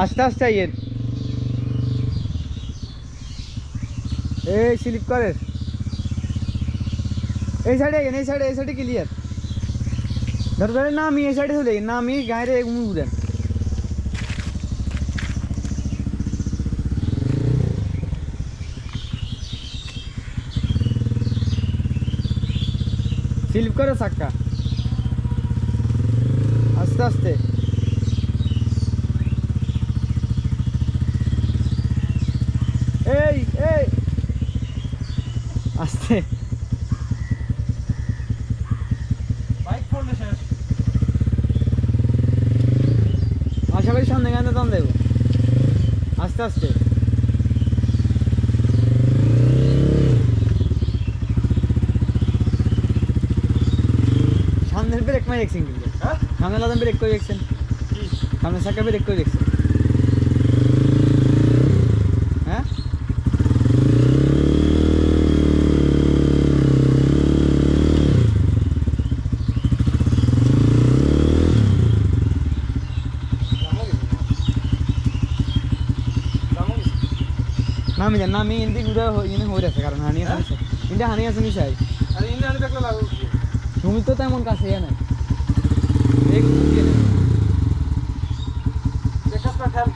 আস্তে আস্তে আইয়েন। এই স্লিপ করে এই সাইডে আইয়েন, এই সাইডে এই সাইডে ক্লিয়ার ধরে ধরে না আমি, এই সাইডে চলে না আমি গায়ে মুখ দেন। স্লিপ করে চাক্কা আস্তে আস্তে। এই এই। আস্তে। বাইক পড়লে শেষ। আশা করি সামনে গানে দাম দেবো আস্তে আস্তে। সামনের ব্রেক মাই দেখছেন কিন্তু। হ্যাঁ? সামনে লাদান ব্রেক করে দেখছেন। সামনে চাকা ব্রেক করে দেখছেন। নামি জান নামি ইন্দি গুড়া ইনি হয়ে আছে কারণ হানি আছে ইন্দি হানি আছে মিশাই আরে ইন্দি হানি দেখলে লাগু তুমি তো তেমন কাছে না এক দেখা খেল